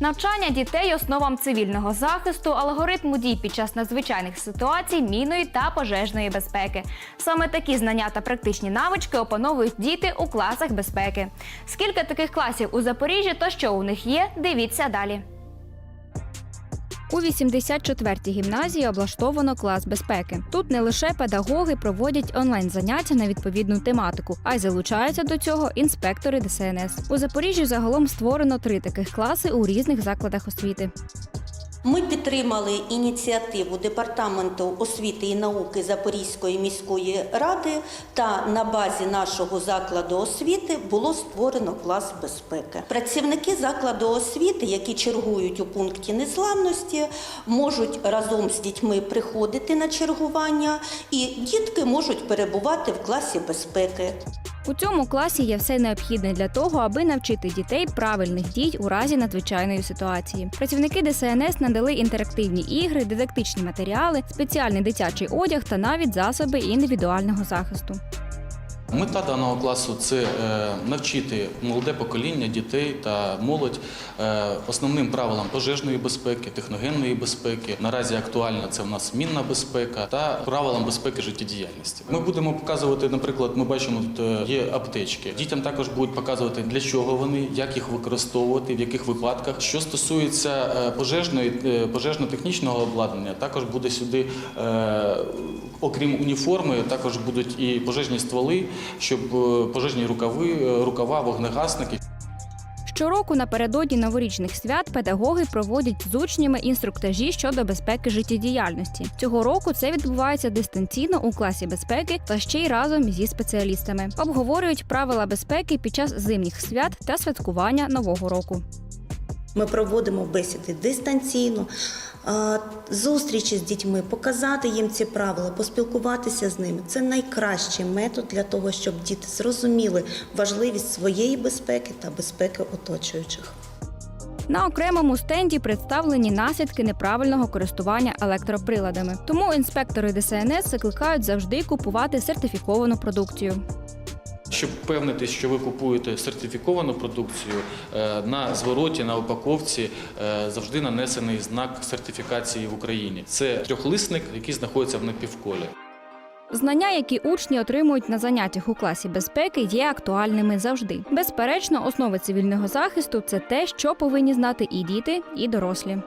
Навчання дітей основам цивільного захисту, алгоритму дій під час надзвичайних ситуацій, міної та пожежної безпеки. Саме такі знання та практичні навички опановують діти у класах безпеки. Скільки таких класів у Запоріжжі та що у них є, дивіться далі. У 84-й гімназії облаштовано клас безпеки. Тут не лише педагоги проводять онлайн заняття на відповідну тематику, а й залучаються до цього інспектори ДСНС. У Запоріжжі загалом створено три таких класи у різних закладах освіти. Ми підтримали ініціативу Департаменту освіти і науки Запорізької міської ради та на базі нашого закладу освіти було створено клас безпеки. Працівники закладу освіти, які чергують у пункті незламності, можуть разом з дітьми приходити на чергування, і дітки можуть перебувати в класі безпеки. У цьому класі є все необхідне для того, аби навчити дітей правильних дій у разі надзвичайної ситуації. Працівники ДСНС надали інтерактивні ігри, дидактичні матеріали, спеціальний дитячий одяг та навіть засоби індивідуального захисту. Мета даного класу це е, навчити молоде покоління дітей та молодь е, основним правилам пожежної безпеки, техногенної безпеки. Наразі актуальна це в нас мінна безпека та правилам безпеки життєдіяльності. Ми будемо показувати, наприклад, ми бачимо тут е, є аптечки. Дітям також будуть показувати для чого вони, як їх використовувати, в яких випадках. Що стосується пожежної пожежно-технічного обладнання, також буде сюди. Окрім уніформи, також будуть і пожежні стволи, щоб е, пожежні рукави, е, рукава, вогнегасники. Щороку напередодні новорічних свят педагоги проводять з учнями інструктажі щодо безпеки життєдіяльності. Цього року це відбувається дистанційно у класі безпеки та ще й разом зі спеціалістами. Обговорюють правила безпеки під час зимніх свят та святкування нового року. Ми проводимо бесіди дистанційно, зустрічі з дітьми, показати їм ці правила, поспілкуватися з ними. Це найкращий метод для того, щоб діти зрозуміли важливість своєї безпеки та безпеки оточуючих. На окремому стенді представлені наслідки неправильного користування електроприладами. Тому інспектори ДСНС закликають завжди купувати сертифіковану продукцію. Щоб впевнитись, що ви купуєте сертифіковану продукцію, е, на звороті, на упаковці е, завжди нанесений знак сертифікації в Україні. Це трьохлисник, який знаходиться в напівколі. Знання, які учні отримують на заняттях у класі безпеки, є актуальними завжди. Безперечно, основи цивільного захисту це те, що повинні знати і діти, і дорослі.